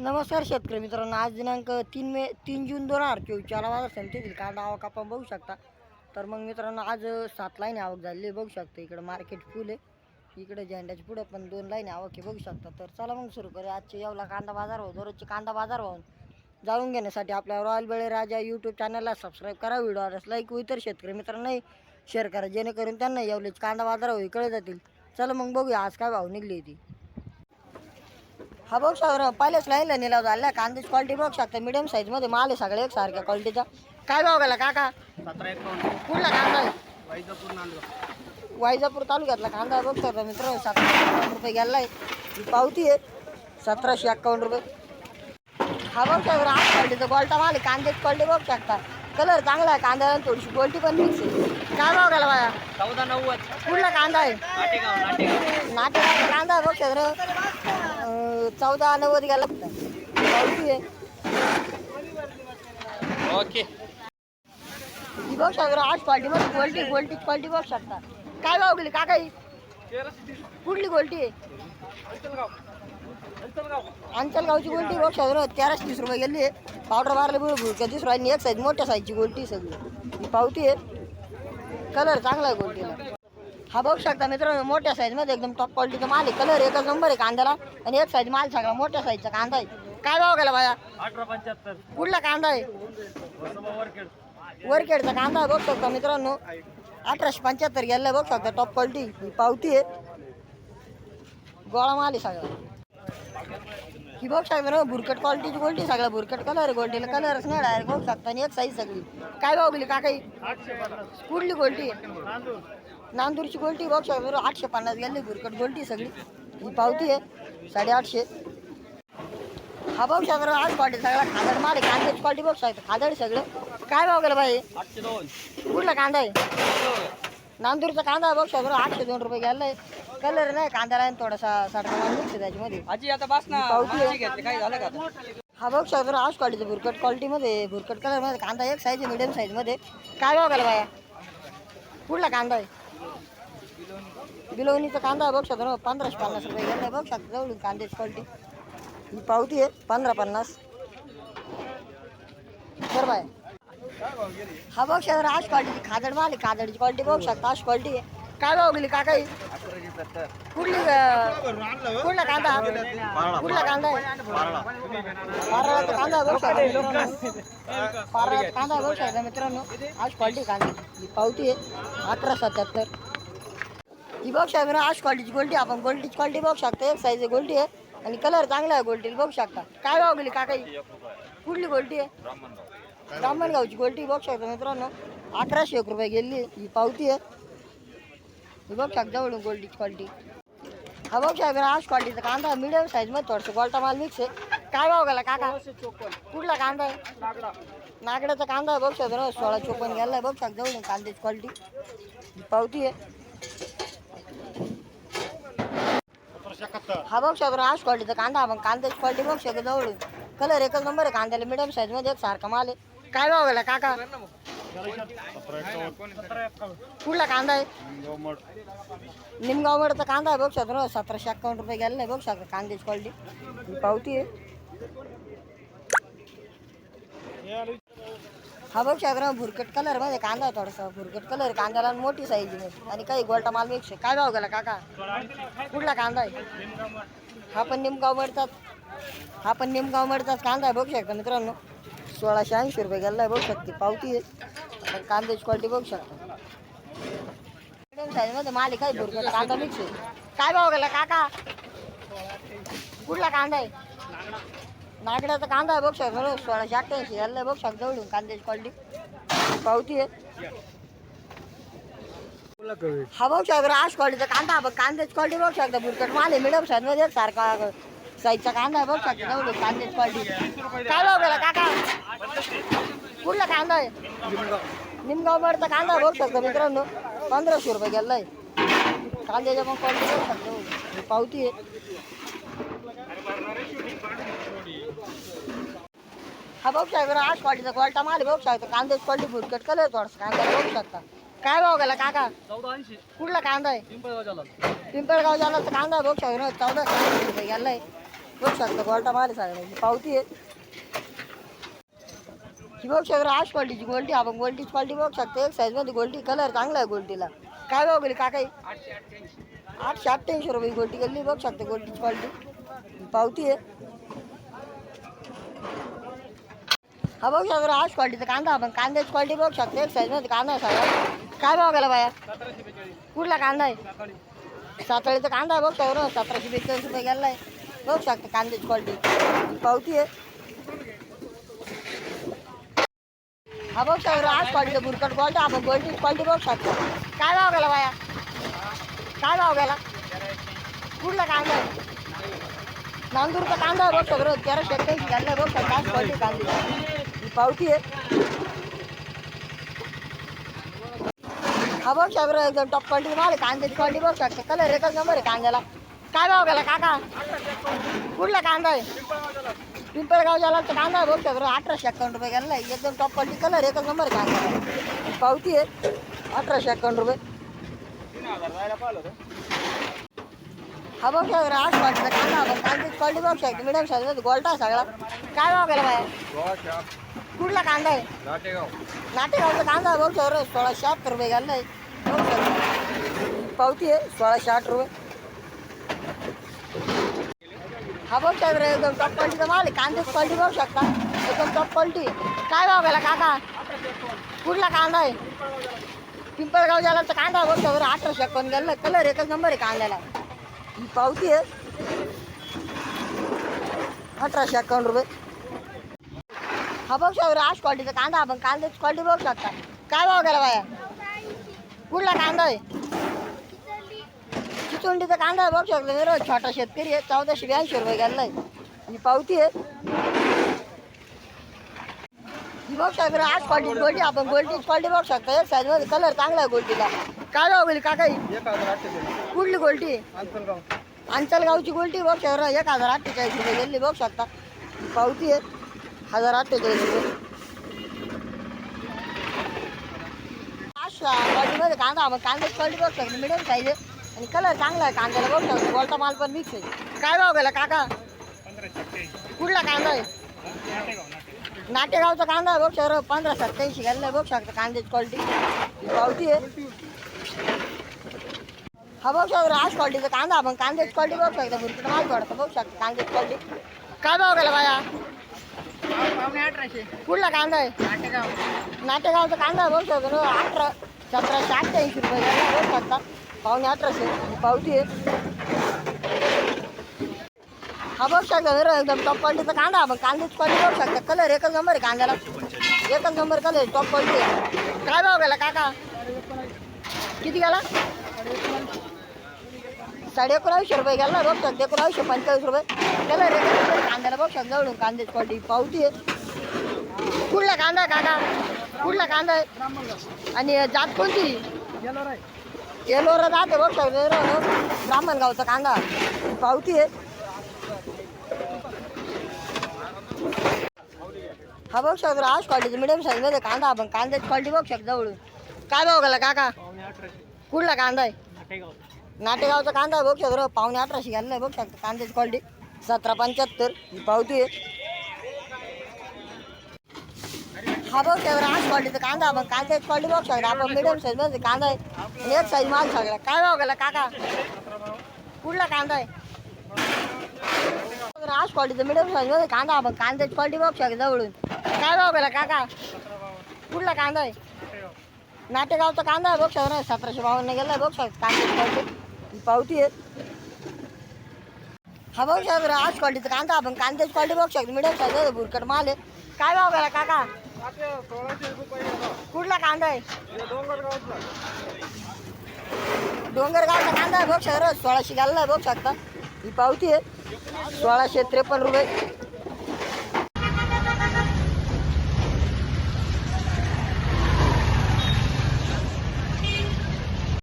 नमस्कार शेतकरी मित्रांनो आज दिनांक तीन मे तीन जून दोन हजार चार बाजार समितीतील कांदा आवक आपण बघू शकता. तर मग मित्रांनो आज सात लाईन आवक झालेली आहे बघू शकता. इकडं मार्केट फुल आहे. इकडे झेंड्याच्या पुढं पण दोन लाईन आवक आहे बघू शकता. तर चला मग सुरू करूया. आजचे येवला कांदा बाजार भाव दररोजचे कांदा बाजार भाव जाणून घेण्यासाठी आपल्या रॉयल बेळे राजा यूट्यूब चॅनलला सबस्क्राईब करा. व्हिडिओ लाईक व इतर शेतकरी मित्रांनाही शेअर करा. जेणेकरून त्यांना यावलेच कांदा बाजार भाव इकडे जातील. चला मग बघूया आज काय भाव निघली ती हा बघ सर पहिल्याच लाईनला निलाव झाला. कांद्याची क्वालिटी बघू शकता. मिडियम साईजमध्ये माल आहे सगळे एकसारख्या क्वालिटीचा काय भाव गेला काका? सतरा एकावन्न कुठला कांदा आहे? वैजापूर नांदगाव. वायजापूर तालुक्यातला कांदा बघ सर मित्र सतराशे एकावन्न रुपये गेला आहे ही पावती आहे. सतराशे एक्कावन्न रुपये. हा बघ सर आठ क्वालिटीचा गोल्टा माल आहे. कांद्याची क्वालिटी बघू शकता. कलर चांगला आहे कांद्याला थोडीशी क्वालिटी पण मिक्स आहे. काय भाव गेला बाया? चौदा नव्वद. कुठला कांदा आहे? नाटेगाव कांदा बघ सर चौदा नव्वद गेला पावती आहे. ओके. ही बघ शकता आठ क्वालिटी मध्ये क्वालिटी क्वालिटी क्वालिटी बघ शकता. काय भाव गेली काका ही कुठली क्वालिटी आहे? अंचलगावची गोल्टी बघ शकता तेराशे तीस रुपये गेली पावडर मारले बिळ भुळक्या तीस रुपये एक साईज मोठ्या साईजची गोल्टी सगळी. ही पावती आहे. कलर चांगला आहे गोल्टीला. हा बघू शकता मित्रांनो मोठ्या साईजमध्ये एकदम टॉप क्वालिटीचा माल आहे. कलर एकच नंबर आहे कांद्याला. आणि एक साईज माल सगळा मोठ्या साईजचा कांदा आहे. काय भाव गेला बाया अठरा पंच्याहत्तर. कुठला कांदा आहे? वरखेड. वरखेडचा कांदा बघू शकता मित्रांनो. अठराशे पंच्याहत्तर गेला बघू शकता टॉप क्वालिटी ही पावती आहे. गोळा माल आहे सगळा. ही बघू शकता ना बुरकट क्वालिटीची गोल्टी सगळा बुरकट कलर गोल्टीला कलरच नाही डायरेक्ट बघू शकता. आणि एक साईज सगळी. काय भाव गेली का काही आठशे पन्नास. कुठली गोल्टी नांदूरची गोल्टी बघू शकता बरं आठशे पन्नास गेली बुरकट गोल्टी सगळी. ही पावती आहे साडेआठशे. हा बघू शकता आठ क्वालिटी सगळा खादड आहे कांद्याची क्वालिटी बघू शकता खादड सगळं. काय भाव गेला बाई कुठला कांदा आहे? नांदूरचा कांदा बघ सगळं आठशे दोन रुपये गेलाय. कलर नाही कांद्याला आहे थोडासा माल मिक्स आहे त्याच्यामध्ये. आजी आता बस ना पावती आहे. घेतले काय झालं का आता? हा बघ सगळं आठ क्वालिटीचं भुरकट क्वालिटीमध्ये भुरकट कलरमध्ये कांदा एक साईज आहे मिडियम साईजमध्ये काय भाव गेला बाया कुठला कांदा आहे? बिलोनीचा कांदा बघ शकतो पंधराशे पन्नास रुपये गेलाय बघ शकतो जवळून कांद्याची क्वालिटी ही पावती आहे पंधरा पन्नास. बरोबर बाय. हा बघ शकतो आज क्वालिटीची खादड माल आहे खादडची क्वालिटी बघू शकता आज क्वालिटी आहे. काय भाव गेली का काही कुठली कुठला कांदा? कुठला कांदा आहे? कांदा बघू शकता मित्रांनो. कांदा बघू शकता मित्रांनो. आज क्वालिटी कांदा ही पावती आहे अठरा सत्याहत्तर. ही बघू शकता मित्रांनो आज क्वालिटीची गोल्टी आपण गोल्टीची क्वालिटी बघू शकता एक साईज गोल्टी आहे. आणि कलर चांगला आहे गोल्टीला बघू शकता. काय भाव गेली का काही कुठली गोल्टी आहे? ब्राह्मणगावची गोल्टी बघू शकता मित्रांनो. अकराशे एक रुपये गेली ही पावती आहे. ही बघ शकता जवळून गोल्टीची क्वालिटी हा बघू शकता आज क्वालिटीचा कांदा मिडियम साईजमध्ये थोडंसं गोल्टा माल मिक्स आहे. काय भाव गेला काका? कुठला कांदा आहे? नागड्याचा कांदा आहे बघ शकता ना सोळा चोपन्न आहे बघ शकता कांद्याची क्वालिटी ही पावती आहे. हा बघ शकतो आज क्वालिटीचा कांदा आपण कांद्याची क्वालिटी बघ शकतो जवळून. कलर एकच नंबर आहे कांद्याला मिडियम साईजमध्ये एक सारखा माल आहे. काय भाव गेला काका? कुठला कांदा आहे? निमगावमडचा कांदा आहे बघ शकतो सतराशे अक्कावन्न रुपये गेला नाही बघ शकता कांद्याची क्वालिटी पावती आहे. हा बघ शकतो भुरकट कलरमध्ये कांदा आहे थोडासा. भुरकट कलर कांद्याला मोठी साईजमध्ये आणि काही गोल्टा माल मिक्स काय भाव गेला काका? कुठला कांदा आहे? हा पण निमगाव निमगावमडचाच हा पण निमगाव निमगावमडचाच कांदा आहे बघ शकता मित्रांनो. सोळाशे ऐंशी रुपये गेला आहे बघू शकते. पावती आहे. पण कांद्याची क्वालिटी बघू शकता. मिडियम माल आहे काय भुरकट कांदा मिक्स आहे. काय भाव गेला काका? कुठला कांदा आहे? नागड्याचा कांदा आहे बघ शकतो ना सोळाशे अठ्ठ्याऐंशी यायला बघ शकतो जवळून कांद्याची क्वालिटी. पावती आहे. हा बघ शकतो आश क्वालिटीचा कांदा आहे बघ कांद्याची क्वालिटी बघ शकता भुरकट माल आहे साईजमध्ये एक सारखा साईजचा कांदा आहे बघ शकतो जवळून कांद्याची क्वालिटी. काय भाव गेला काका? कुठला कांदा आहे? निमगावमडचा कांदा आहे बघ शकतो मित्रांनो? पंधराशे रुपये गेला आहे कांद्याच्या पण क्वालिटी बघ शकतो ही पावती आहे. हा बघू शकतो आठ क्वालिटीचा क्वालिटा माल आहे बघू शकतो कांद्याची क्वालिटी भुरकट कलर थोडासा कांदा बघू शकता. काय भाव गेला काका? चौदा ऐंशी. कुठला कांदा आहे? पिंपळगाव झाला तर कांदा बघू शकतो ना चौदा रुपये गेलाय बघू शकता गोल्टा माल सगळ्याची पावती आहे. ही बघू शकता आठ क्वालिटीची गोल्टी आपण गोल्टीची क्वालिटी बघू शकतो एक साईजमध्ये गोल्टी कलर चांगला आहे गोल्टीला काय भाव गेली काकाई आठशे अठ्ठ्याऐंशी. रुपये गोल्टी गेली बघू शकते गोल्टीची क्वालिटी पावती आहे. हा बघू शकतो हाच क्वालिटीचा कांदा आपण कांद्याची क्वालिटी बघू शकतो. एक साईजमध्ये कांदा आहे सगळा. काय भाव गेला बाया? कुठला कांदा आहे? सातळीचा कांदा आहे बघ सौर सतराशे बेचाळीस रुपये गेला आहे. बघू शकतो कांद्याची क्वालिटी पावती आहे. हा बघ सौर आज क्वालिटी बुरकट क्वालिटी आपण क्वालिटी क्वालिटी बघू शकतो. काय भाव गेला बाया? काय भाव गेला? कुठला कांदा आहे? नांदूरचा कांदा आहे बघ सगळं तेराशे एक्क्याऐंशी गेला आहे बघ शकता आज क्वालिटी कांदी पावती आहे. हा बघ सगळं एकदम टॉप क्वालिटी माल आहे. कांद्याची क्वालिटी बघ शकता कलर एकच नंबर आहे कांद्याला. काय भाव गेला काका? कुठला कांदा आहे? पिंपळगाव झाला तर कांदा आहे बघ सगळं अठराशे अकाउंट रुपये गेला एकदम टॉप क्वालिटी कलर एकच नंबर आहे कांद्याला. पावती आहे अठराशे अकाउंट रुपये. हा बघ आठ क्वालिटीचा कांदा आपण कांद्याची क्वालिटी बघ शकतो मिडियम साईज गोल्टा सगळा. काय भाव गेला बाया कुठला कांदा आहे? नाटेगावचा कांदा बघ सर सोळाशे शहात्तर रुपये घालला आहे पावती आहे सोळाशे आठ रुपये. हा बघ सर एकदम टॉप क्वालिटीचा माल आहे. कांद्याची क्वालिटी बघू शकता. एकदम टॉप क्वालिटी काय भाव गेला काका? कुठला कांदा आहे? पिंपळगाव जालाचा कांदा बघ सर अठराशे एकावन्न गेला कलर एकच नंबर आहे कांद्याला. ही पावती आहे. अठराशे एकावन्न रुपये. हा बघ सर आज क्वालिटीचा कांदा आपण कांद्याची क्वालिटी बघू शकता. काय भाव गेला बाया? कुठला कांदा आहे? चिचुंडीचा कांदा आहे बघू शकतो मी छोटा शेतकरी आहे चौदाशे ब्याऐंशी रुपये गेला आहे. ही पावती आहे. ही बघू शकतो आठ क्वालिटी गोल्टी आपण गोल्टीची क्वालिटी बघू शकता. एक साईजमध्ये कलर चांगला आहे गोल्टीला काय भाव गेली काका? ही? कुठली गोल्टी? अंचलगावची गोल्टी बघ शहर एक हजार अठ्ठेचाळीस रुपये गेली बघू शकता पावती आहे हजार अठ्ठेचाळीस रुपये. क्वालिटीमध्ये कांदा आपण कांद्याची क्वालिटी बघू शकतो मिडियम साईज आहे. आणि कलर चांगला आहे कांद्याला बघू शकतो गोल्टा माल पण मिक्स आहे. काय भाव गेला काका? कुठला कांदा आहे? नाटेगावचा कांदा आहे बघ शहर पंधरा सत्याऐंशी गेलेला आहे बघू शकता कांद्याची क्वालिटी पावती आहे. हा बघ शकतो आज क्वालिटीचा कांदा आपण कांद्याची क्वालिटी बघू शकतो भरपूर माल पडतो बघू शकतो कांद्याची क्वालिटी काय भाव गेला बाया? कुठला कांदा आहे? नाटेगावचा कांदा आहे बघू शकतो ना अठरा सतराशे अठ्ठ्याऐंशी रुपये बघू शकता. पावणे अठराशे पावती आहे हा बघू शकता एकदम टॉप क्वालिटीचा कांदा आपण कांद्याची क्वालिटी बघू शकता. कलर एकच नंबर आहे कांद्याला. एकच नंबर कलर टॉप क्वालिटी आहे. काय भाव गेला काका? किती गेला? साडे अकराशे रुपये गेला बघ शकते अकराशे पंचेचाळीस रुपये. त्याला रे कांद्याला बघ शकता जवळून कांद्याची क्वालिटी पावती आहे. कुठला कांदा काका? कुठला कांदा आहे? आणि जात कोणती? येलोरा जात आहे बघ ब्राह्मण गावचा कांदा. पावती आहे. हा बघ शकतो आज क्वालिटी मिडियम साईजमध्ये कांदा आपण कांद्याची क्वालिटी बघ शकतो जवळून काय भाव गेला काका? कुठला कांदा आहे? नाटेगावचा. कांदा आहे बघ शकतो पावणे अठराशे घालला आहे बघ शकतो कांद्याची क्वालिटी सतरा पंच्याहत्तर. ही पावती आहे. हा बघ शकतो आज क्वालिटीचा कांदा आपण कांद्याची क्वालिटी बघ शकतो आपण मिडियम साईजमध्ये कांदा आहे आणि एक साईज माल सगळा. काय भाव गेला काका? कुठला कांदा आहे? आज क्वालिटीचा मिडियम साईजमध्ये कांदा आपण कांद्याची क्वालिटी बघ शकतो जवळून. काय भाव गेला काका? कुठला कांदा आहे? नाटेगावचा कांदा आहे बघ ना सतराशे बावन्न गेला बघ शकतो कांद्याची ही पावती आहे. हा बघ शकतो आज क्वालिटीचा कांदा आपण कांद्याची क्वालिटी बघ शकतो मिडियम साईज बुरकट माल आहे. काय भाव करा काका? कुठला कांदा आहे? डोंगरगावचा कांदा आहे बघ शहर सोळाशे घालला आहे बघ शकता. ही पावती आहे. सोळाशे त्रेपन्न रुपये.